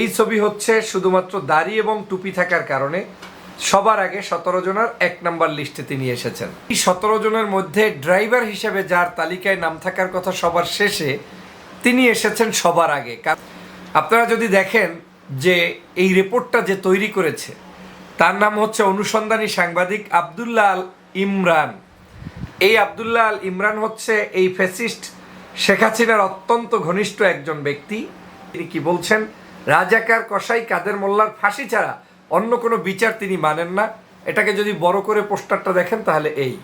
এই ছবি হচ্ছে শুধুমাত্র দাড়ি এবং টুপি থাকার কারণে সবার আগে সতেরো জনের এক নাম্বার লিস্টে তিনি এসেছেন। এই সতেরো জনের মধ্যে ড্রাইভার হিসেবে যার তালিকায় নাম থাকার কথা সবার শেষে তিনি এসেছেন সবার আগে। আপনারা যদি দেখেন যে এই রিপোর্টটা যে তৈরি করেছে, তার নাম হচ্ছে অনুসন্ধানী সাংবাদিক আবদুল্লাহ আল ইমরান। এই আবদুল্লাহ আল ইমরান হচ্ছে এই ফ্যাসিস্ট শেখ হাসিনার অত্যন্ত ঘনিষ্ঠ একজন ব্যক্তি। তিনি কি বলছেন? রাজাকার কসাই কাদের মোল্লার ফাঁসি ছাড়া অন্য কোনো বিচার তিনি মানেন না। এটাকে যদি বড় করে পোস্টারটা দেখেন তাহলে এই।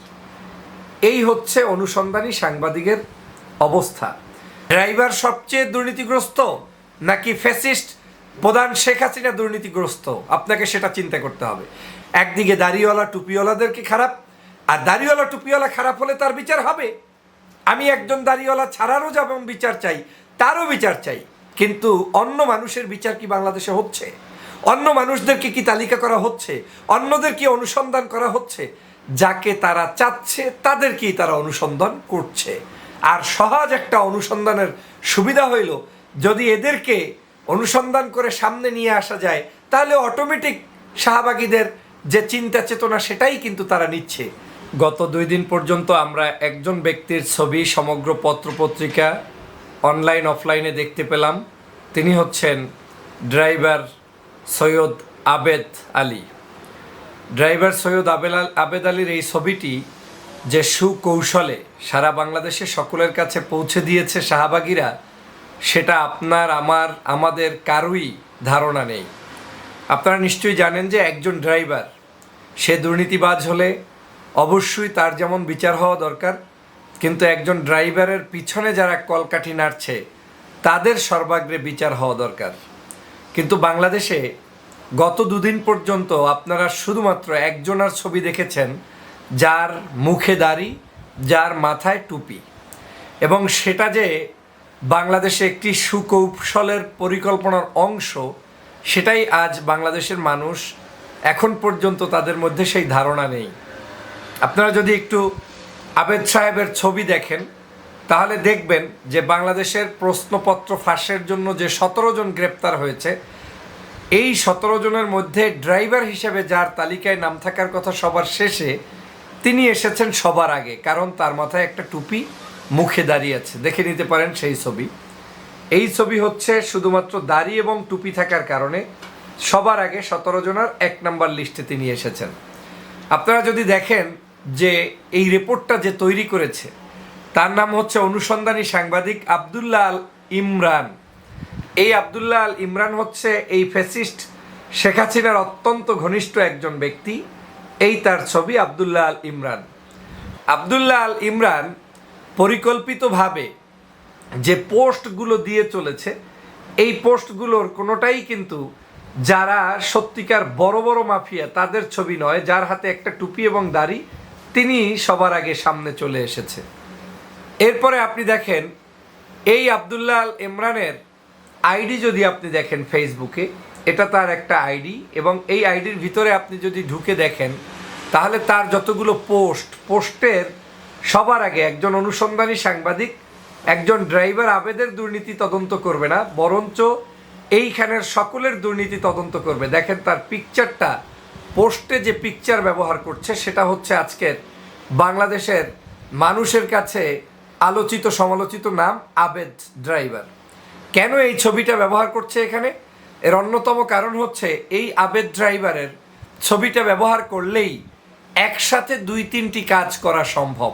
এই হচ্ছে অনুসন্ধানী সাংবাদিকের অবস্থা। ড্রাইভার সবচেয়ে দুর্নীতিগ্রস্ত নাকি ফ্যাসিস্ট? প্রধান শেখ হাসিনা দুর্নীতিগ্রস্ত। আপনাকে সেটা চিন্তা করতে হবে। একদিকে দাড়িওয়ালা টুপিওয়ালাদেরকে খারাপ, আর দাড়িওয়ালা টুপিওয়ালা খারাপ হলে তার বিচার হবে। আমি একজন দাড়িওয়ালা ছাড়ারও যেমন বিচার চাই, তারও বিচার চাই। কিন্তু অন্য মানুষের বিচার কি বাংলাদেশে হচ্ছে? অন্য মানুষদেরকে কি তালিকা করা হচ্ছে? অন্যদের কি অনুসন্ধান করা হচ্ছে? যাকে তারা চাচ্ছে, তাদেরকেই তারা অনুসন্ধান করছে। আর সহজ একটা অনুসন্ধানের সুবিধা হইল, যদি এদেরকে অনুসন্ধান করে সামনে নিয়ে আসা যায়, তাহলে অটোমেটিক শাহবাগীদের যে চিন্তা চেতনা সেটাই কিন্তু তারা নিচ্ছে। গত দুই দিন পর্যন্ত আমরা একজন ব্যক্তির ছবি, সমগ্র পত্রপত্রিকা অনলাইন অফলাইনে দেখতে পেলাম। তিনি হচ্ছেন driver Syed Abed Ali. Driver Syed Abel Abed আলীর এই ছবিটি যে সুকৌশলে সারা বাংলাদেশে সকলের কাছে পৌঁছে দিয়েছে শাহবাগীরা, সেটা আপনার, আমার, আমাদের কারুই ধারণা নেই। আপনারা নিশ্চয়ই জানেন যে একজন ড্রাইভার, সে দুর্নীতিবাজ হলে অবশ্যই তার যেমন বিচার হওয়া দরকার কিন্তু একজন ড্রাইভারের পিছনে যারা কলকাঠি নাড়ছে, তাদের সর্বাগ্রে বিচার হওয়া দরকার। কিন্তু বাংলাদেশে গত দুদিন পর্যন্ত আপনারা শুধুমাত্র একজনার ছবি দেখেছেন, যার মুখে দাড়ি, যার মাথায় টুপি। এবং সেটা যে বাংলাদেশে একটি সুকৌশলের পরিকল্পনার অংশ, সেটাই আজ বাংলাদেশের মানুষ এখন পর্যন্ত তাদের মধ্যে সেই ধারণা নেই। আপনারা যদি একটু আবেদ সাহেবের ছবি দেখেন, তাহলে দেখবেন যে বাংলাদেশের প্রশ্নপত্র ফাঁসের জন্য যে সতেরো জন গ্রেপ্তার হয়েছে, এই সতেরো জনের মধ্যে ড্রাইভার হিসেবে যার তালিকায় নাম থাকার কথা সবার শেষে, তিনি এসেছেন সবার আগে, কারণ তার মাথায় একটা টুপি মুখে দাঁড়িয়ে আছে। দেখে নিতে পারেন সেই ছবি। এই ছবি হচ্ছে শুধুমাত্র দাড়ি এবং টুপি থাকার কারণে সবার আগে সতেরো জনের এক নাম্বার লিস্টে তিনি এসেছেন। আপনারা যদি দেখেন যে এই রিপোর্টটা যে তৈরি করেছে, তার নাম হচ্ছে অনুসন্ধানী সাংবাদিক আবদুল্লাহ আল ইমরান। এই আবদুল্লাহ আল ইমরান হচ্ছে এই ফ্যাসিস্ট শেখ হাসিনার অত্যন্ত ঘনিষ্ঠ একজন ব্যক্তি। এই তার ছবি আবদুল্লাহ আল ইমরান। আবদুল্লাহ আল ইমরান পরিকল্পিতভাবে যে পোস্টগুলো দিয়ে চলেছে, এই পোস্টগুলোর কোনোটাই কিন্তু যারা সত্যিকার বড় বড় মাফিয়া, তাদের ছবি নয়, যার হাতে একটা টুপি এবং দাড়ি তিনি সবার আগে সামনে চলে এসেছে। এরপরে আপনি দেখেন, এই আবদুল্লাহ আল ইমরানের আইডি যদি আপনি দেখেন ফেসবুকে, এটা তার একটা আইডি এবং এই আইডির ভিতরে আপনি যদি ঢুকে দেখেন, তাহলে তার যতগুলো পোস্ট, পোস্টের সবার আগে একজন অনুসন্ধানী সাংবাদিক, একজন ড্রাইভার আবেদের দুর্নীতি তদন্ত করবে না, বরঞ্চ এইখানের সকলের দুর্নীতি তদন্ত করবে। দেখেন তার পিকচারটা পোস্টে যে পিকচার ব্যবহার করছে, সেটা হচ্ছে আজকের বাংলাদেশের মানুষের কাছে আলোচিত, সমালোচিত নাম আবেদ ড্রাইভার। কেন এই ছবিটা ব্যবহার করছে এখানে? এর অন্যতম কারণ হচ্ছে এই আবেদ ড্রাইভারের ছবিটা ব্যবহার করলেই একসাথে দুই তিনটি কাজ করা সম্ভব।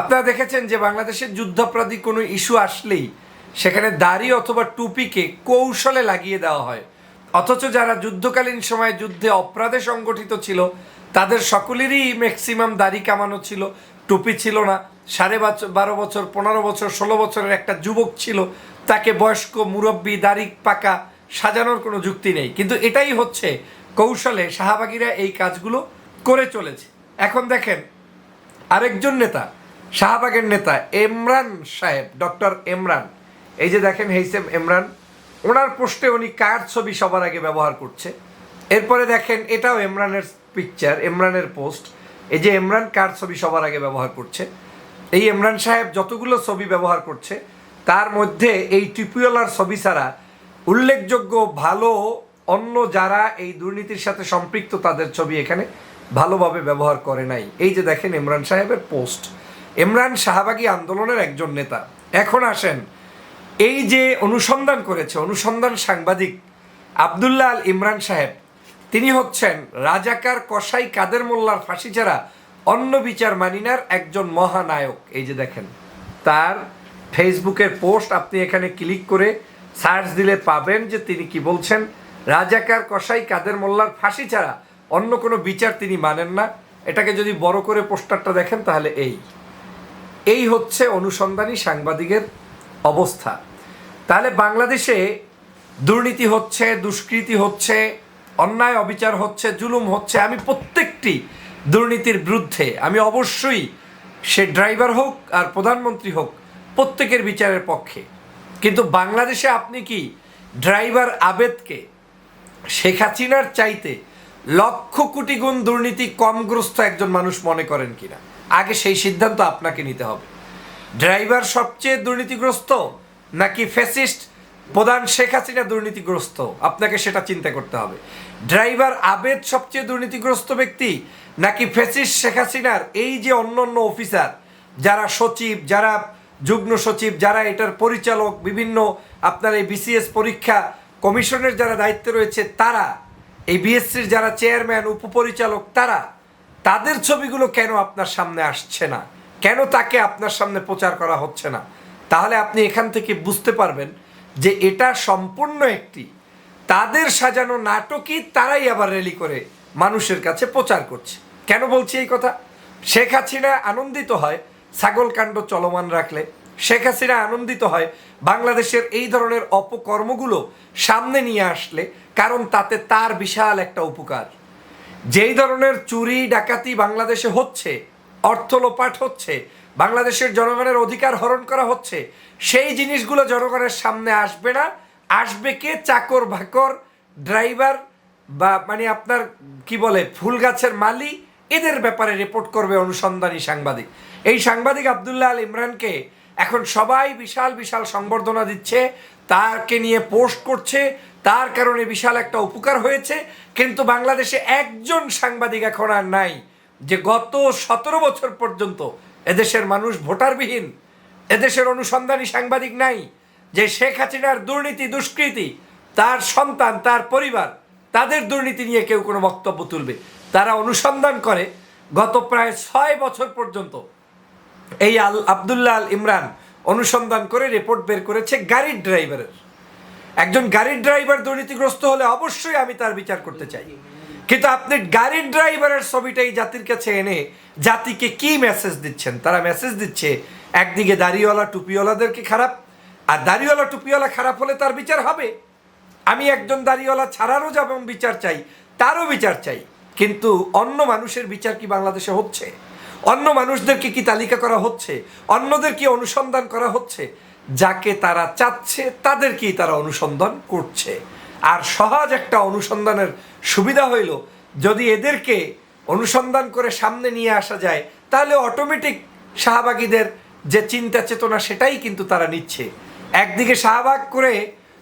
আপনারা দেখেছেন যে বাংলাদেশের যুদ্ধাপরাধী কোনো ইস্যু আসলেই সেখানে দাড়ি অথবা টুপিকে কৌশলে লাগিয়ে দেওয়া হয়। অথচ যারা যুদ্ধকালীন সময়ে যুদ্ধে অপরাধে সংগঠিত ছিল, তাদের সকলেরই ম্যাক্সিমাম দাড়ি কামানো ছিল। টুপি ছিল না। সাড়ে বাচ- বারো বছর, পনেরো বছর, ষোলো বছরের একটা যুবক ছিল। তাকে বয়স্ক মুরব্বী, দাড়ি পাকা সাজানোর কোনো যুক্তি নেই। কিন্তু এটাই হচ্ছে কৌশলে শাহবাগীরা এই কাজগুলো করে চলেছে। এখন দেখেন, আরেকজন নেতা, শাহবাগের নেতা এমরান সাহেব, ডক্টর এমরান। এই যে দেখেন, হেইসেম এমরান। ওনার পোস্টে উনি কার ছবি সবার আগে ব্যবহার করছে। এরপরে দেখেন, এটাও এমরানের পিকচার এমরানের পোস্ট এই যে ইমরান কার ছবি সবার আগে ব্যবহার করছে? এই ইমরান সাহেব যতগুলো ছবি ব্যবহার করছে, তার মধ্যে এই টিপিওলার ছবি ছাড়া উল্লেখযোগ্য ভালো অন্য যারা এই দুর্নীতির সাথে সম্পৃক্ত, তাদের ছবি এখানে ভালোভাবে ব্যবহার করে নাই। এই যে দেখেন ইমরান সাহেবের পোস্ট ইমরান শাহবাগী আন্দোলনের একজন নেতা। এখন আসেন এই যে অনুসন্ধান করেছে, অনুসন্ধান সাংবাদিক আবদুল্লাহ আল ইমরান সাহেব, তিনি হচ্ছেন রাজাকার কসাই কাদের মোল্লার ফাঁসি ছাড়া অন্য বিচার মানিনার একজন মহানায়ক। এই যে দেখেন, তার ফেসবুকের পোস্ট আপনি এখানে ক্লিক করে সার্চ দিলে পাবেন যে তিনি কি বলছেন, রাজাকার কসাই কাদের মোল্লার ফাঁসি ছাড়া অন্য কোনো বিচার তিনি মানেন না। এটাকে যদি বড় করে পোস্টারটা দেখেন তাহলে এই। এই হচ্ছে অনুসন্ধানী সাংবাদিকের অবস্থা। তাহলে বাংলাদেশে দুর্নীতি হচ্ছে, দুষ্কৃতি হচ্ছে, অন্যায় অবিচার হচ্ছে, জুলুম হচ্ছে। আমি প্রত্যেকটি দুর্নীতির বিরুদ্ধে, আমি অবশ্যই সে ড্রাইভার হোক আর প্রধানমন্ত্রী হোক, প্রত্যেকের বিচারের পক্ষে। কিন্তু বাংলাদেশে আপনি কি ড্রাইভার আবেদকে শেখ হাসিনার চাইতে লক্ষ কোটি গুণ দুর্নীতি কমগ্রস্ত একজন মানুষ মনে করেন কিনা? আগে সেই সিদ্ধান্ত আপনাকে নিতে হবে। ড্রাইভার সবচেয়ে দুর্নীতিগ্রস্ত নাকি ফ্যাসিস্ট? প্রধান শেখ হাসিনা দুর্নীতিগ্রস্ত। আপনাকে সেটা চিন্তা করতে হবে। ড্রাইভার আবেদ সবচেয়ে দুর্নীতিগ্রস্ত ব্যক্তি? নাকি ফ্যাসিস্ট শেখ হাসিনার এই যে অন্য অন্য অফিসার, যারা সচিব, যারা যুগ্ম সচিব, যারা এটার পরিচালক, বিভিন্ন আপনার এই বিসিএস পরীক্ষা কমিশনের যারা দায়িত্বে রয়েছে, তারা, এই বিএসসির যারা চেয়ারম্যান, উপপরিচালক, তারা, তাদের ছবিগুলো কেন আপনার সামনে আসছে না? কেন তাকে আপনার সামনে প্রচার করা হচ্ছে না? তাহলে আপনি এখান থেকে বুঝতে পারবেন যে এটা সম্পূর্ণ একটি। তাদের সাজানো নাটকই তারাই আবার র্যালি করে মানুষের কাছে প্রচার করছে। কেন বলছি এই কথা? শেখ হাসিনা আনন্দিত হয় ছাগল কাণ্ড চলমান রাখলে। শেখ হাসিনা আনন্দিত হয় বাংলাদেশের এই ধরনের অপকর্মগুলো সামনে নিয়ে আসলে, কারণ তাতে তার বিশাল একটা উপকার। যেই ধরনের চুরি, ডাকাতি বাংলাদেশে হচ্ছে, অর্থ লোপাট হচ্ছে বাংলাদেশের জনগণের অধিকার হরণ করা হচ্ছে। সেই জিনিসগুলো জনগণের সামনে আসবে না। আসবে কে? চাকর ভাকর ড্রাইভার বা মানে আপনার কি বলে ফুল গাছের মালি, এদের ব্যাপারে রিপোর্ট করবে অনুসন্ধানী সাংবাদিক। এই সাংবাদিক আবদুল্লাহ আল ইমরানকে এখন সবাই বিশাল বিশাল সংবর্ধনা দিচ্ছে। তাকে নিয়ে পোস্ট করছে। তার কারণে বিশাল একটা উপকার হয়েছে। কিন্তু বাংলাদেশে একজন সাংবাদিক এখন আর নাই, যে গত সতেরো বছর পর্যন্ত এদেশের মানুষ ভোটারবিহীন। এদেশের অনুসন্ধানী সাংবাদিক নাই যে শেখ হাসিনার দুর্নীতি, দুষ্কৃতি, তার সন্তান, তার পরিবার, তাদের দুর্নীতি নিয়ে কেউ কোনো বক্তব্য তুলবে। তারা অনুসন্ধান করে গত প্রায় ছয় বছর পর্যন্ত। এই আল আবদুল্লাহ আল ইমরান অনুসন্ধান করে রিপোর্ট বের করেছে গাড়ির ড্রাইভারের। একজন গাড়ির ড্রাইভার দুর্নীতিগ্রস্ত হলে অবশ্যই আমি তার বিচার করতে চাই। কিন্তু আপনি গাড়ির ড্রাইভারের ছবিটাই জাতির কাছে এনে জাতিকে কি মেসেজ দিচ্ছেন? তারা মেসেজ দিচ্ছে, একদিকে দাড়িওয়ালা টুপিওয়ালাদেরকে খারাপ, আর দাড়িওয়ালা টুপিওয়ালা খারাপ হলে তার বিচার হবে। আমি একজন দাড়িওয়ালা ছাড়ারও যেমন বিচার চাই, তারও বিচার চাই। কিন্তু অন্য মানুষের বিচার কি বাংলাদেশে হচ্ছে? অন্য মানুষদেরকে কি তালিকা করা হচ্ছে? অন্যদের কি অনুসন্ধান করা হচ্ছে? যাকে তারা চাচ্ছে তাদেরকেই তারা অনুসন্ধান করছে? আর সহজ একটা অনুসন্ধানের সুবিধা হইল, যদি এদেরকে অনুসন্ধান করে সামনে নিয়ে আসা যায়, তাহলে অটোমেটিক শাহবাগীদের যে চিন্তা চেতনা সেটাই কিন্তু তারা নিচ্ছে। একদিকে শাহবাগ করে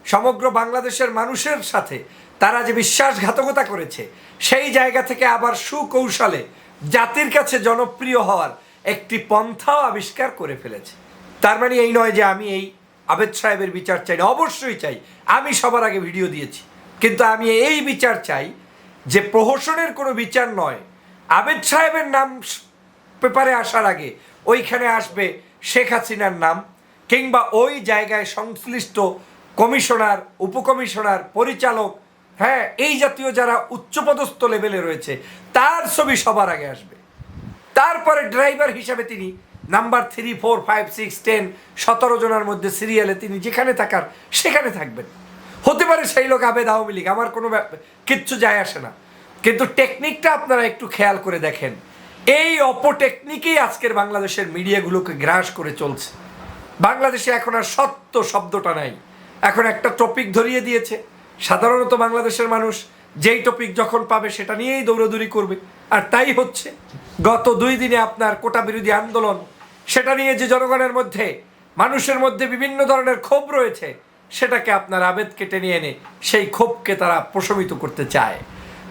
সমগ্র বাংলাদেশের মানুষের সাথে তারা যে বিশ্বাসঘাতকতা করেছে, সেই জায়গা থেকে আবার সুকৌশলে জাতির কাছে জনপ্রিয় হওয়ার একটি পন্থাও আবিষ্কার করে ফেলেছে। তার মানে এই নয় যে আমি এই আবেদ সাহেবের বিচার চাই না, অবশ্যই চাই। আমি সবার আগে ভিডিও দিয়েছি। কিন্তু আমি এই বিচার চাই যে প্রহসনের কোনো বিচার নয়। আবেদ সাহেবের নাম পেপারে আসার আগে ওইখানে আসবে শেখ হাসিনার নাম কিংবা ওই জায়গায় সংশ্লিষ্ট কমিশনার, উপকমিশনার, পরিচালক হ্যাঁ এই জাতীয় যারা উচ্চপদস্থ লেভেলে রয়েছে, তার ছবি সবার আগে আসবে। তারপরে ড্রাইভার হিসাবে তিনি number three, four, five, six, ten, সতেরো জনের মধ্যে সিরিয়ালে তিনি যেখানে থাকার সেখানে থাকবেন। হতে পারে সেই লোক আবেদ আওয়ামী লীগ, আমার কোনো কিচ্ছু যায় আসে না। কিন্তু টেকনিকটা আপনারা একটু খেয়াল করে দেখেন। এই অপটেকনিকেই আজকের বাংলাদেশের মিডিয়াগুলোকে গ্রাস করে চলছে। বাংলাদেশে এখন আর সত্য শব্দটা নাই। এখন একটা টপিক ধরিয়ে দিয়েছে। সাধারণত বাংলাদেশের মানুষ যেই টপিক যখন পাবে সেটা নিয়েই দৌড়াদৌড়ি করবে। আর তাই হচ্ছে, গত দুই দিনে আপনার কোটা বিরোধী আন্দোলন সেটা নিয়ে যে জনগণের মধ্যে, মানুষের মধ্যে বিভিন্ন ধরনের ক্ষোভ রয়েছে, সেটাকে আপনার আবেদ কেটে নিয়ে এনে সেই ক্ষোভকে তারা প্রশমিত করতে চায়।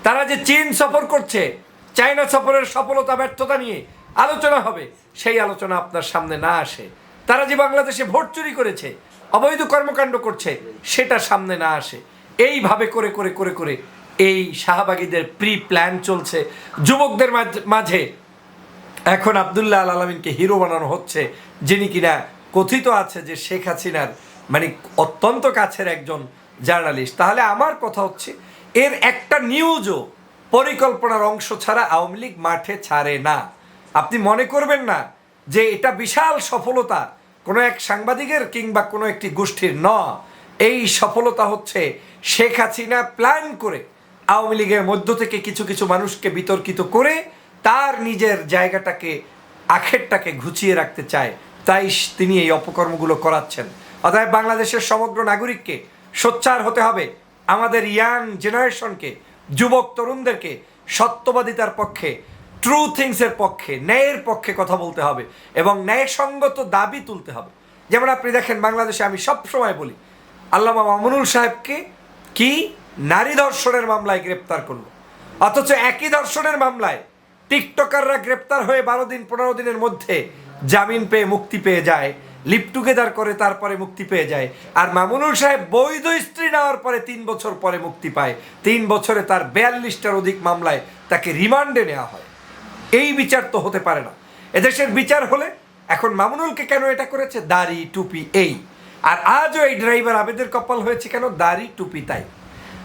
তারা যে চীন সফর করছে, চায়না সফরের সফলতা, ব্যর্থতা নিয়ে আলোচনা হবে, সেই আলোচনা আপনার সামনে না আসে। তারা যে বাংলাদেশে ভোট চুরি করেছে, অবৈধ কর্মকাণ্ড করছে, সেটা সামনে না আসে। এইভাবে করে করে করে করে এই শাহবাগীদের প্রি প্ল্যান চলছে। যুবকদের মাঝ- মাঝে এখন আবদুল্লাহ আল আলমিনকে হিরো বানানো হচ্ছে, যিনি কিনা কথিত আছে যে শেখ হাসিনার মানে অত্যন্ত কাছের একজন জার্নালিস্ট। তাহলে আমার কথা হচ্ছে, এর একটা নিউজও পরিকল্পনার অংশ ছাড়া আওয়ামী লীগ মাঠে ছাড়ে না। আপনি মনে করবেন না যে এটা বিশাল সফলতা কোনো এক সাংবাদিকের কিংবা কোনো একটি গোষ্ঠীর ন। এই সফলতা হচ্ছে শেখ হাসিনা প্ল্যান করে আওয়ামী লীগের মধ্য থেকে কিছু কিছু মানুষকে বিতর্কিত করে তার নিজের জায়গাটাকে, আখেরটাকে ঘুচিয়ে রাখতে চায়। তাই তিনি এই অপকর্মগুলো করাচ্ছেন। অতএব বাংলাদেশের সমগ্র নাগরিককে সোচ্চার হতে হবে। আমাদের ইয়াং জেনারেশনকে, যুবক তরুণদেরকে সত্যবাদিতার পক্ষে ট্রু থিংসের পক্ষে, ন্যায়ের পক্ষে কথা বলতে হবে এবং ন্যায়সঙ্গত দাবি তুলতে হবে। যেমন আপনি দেখেন, বাংলাদেশে আমি সব সময় বলি, আল্লামা মামুনুল সাহেবকে কি? নারী ধর্ষণের মামলায় গ্রেপ্তার করল। অথচ একই ধর্ষণের মামলায় টিকটকাররা গ্রেপ্তার হয়ে বারো দিন, পনেরো দিনের মধ্যে জামিন পেয়ে মুক্তি পেয়ে যায়। লিপ টুগেদার করে তারপরে মুক্তি পেয়ে যায়। আর মামুনুল সাহেব বৈধ স্ত্রী নেওয়ার পরে তিন বছর পরে মুক্তি পায়। তিন বছরে তার বিয়াল্লিশটার অধিক মামলায় তাকে রিমান্ডে নেওয়া হয়। এই বিচার তো হতে পারে না। এদেশের বিচার হলে এখন মামুনুলকে কেন এটা করেছে? দাড়ি, টুপি, এই। আর আজও এই ড্রাইভার আবেদের কপাল হয়েছে কেন? দাড়ি, টুপি, তাই।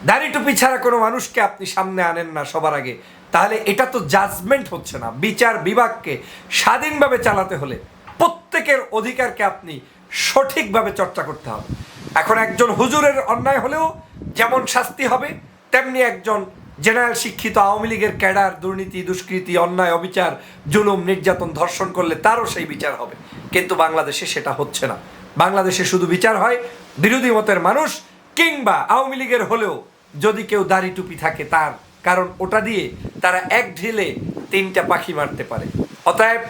দাড়ি, টুপি ছাড়া কোনো মানুষকে আপনি সামনে আনেন না সবার আগে। তাহলে এটা তো জাজমেন্ট হচ্ছে না। বিচার বিভাগকে স্বাধীনভাবে চালাতে হলে প্রত্যেকের অধিকারকে আপনি সঠিকভাবে চর্চা করতে হবে। এখন একজন হুজুরের অন্যায় হলেও যেমন শাস্তি হবে, তেমনি একজন জেনারেল শিক্ষিত আওয়ামী লীগের ক্যাডার, দুর্নীতি, দুষ্কৃতি, অন্যায়, অবিচার, জুলুম, নির্যাতন, ধর্ষণ করলে তারও সেই বিচার হবে। কিন্তু বাংলাদেশে সেটা হচ্ছে না। বাংলাদেশে শুধু বিচার হয় বিরোধী মতের মানুষ কিংবা আওয়ামী লীগের হলেও যদি কেউ দাড়ি টুপি থাকে তার কারণ ওটা দিয়ে তারা এক ঢিলে তিনটা পাখি মারতে পারে। অতএব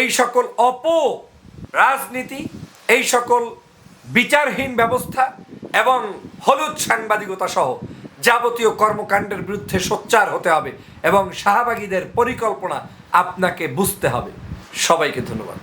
এই সকল অপ রাজনীতি, এই সকল বিচারহীন ব্যবস্থা এবং হলুদ সাংবাদিকতা সহ যাবতীয় কর্মকাণ্ডের বিরুদ্ধে সোচ্চার হতে হবে এবং শাহবাগীদের পরিকল্পনা আপনাকে বুঝতে হবে। সবাইকে ধন্যবাদ।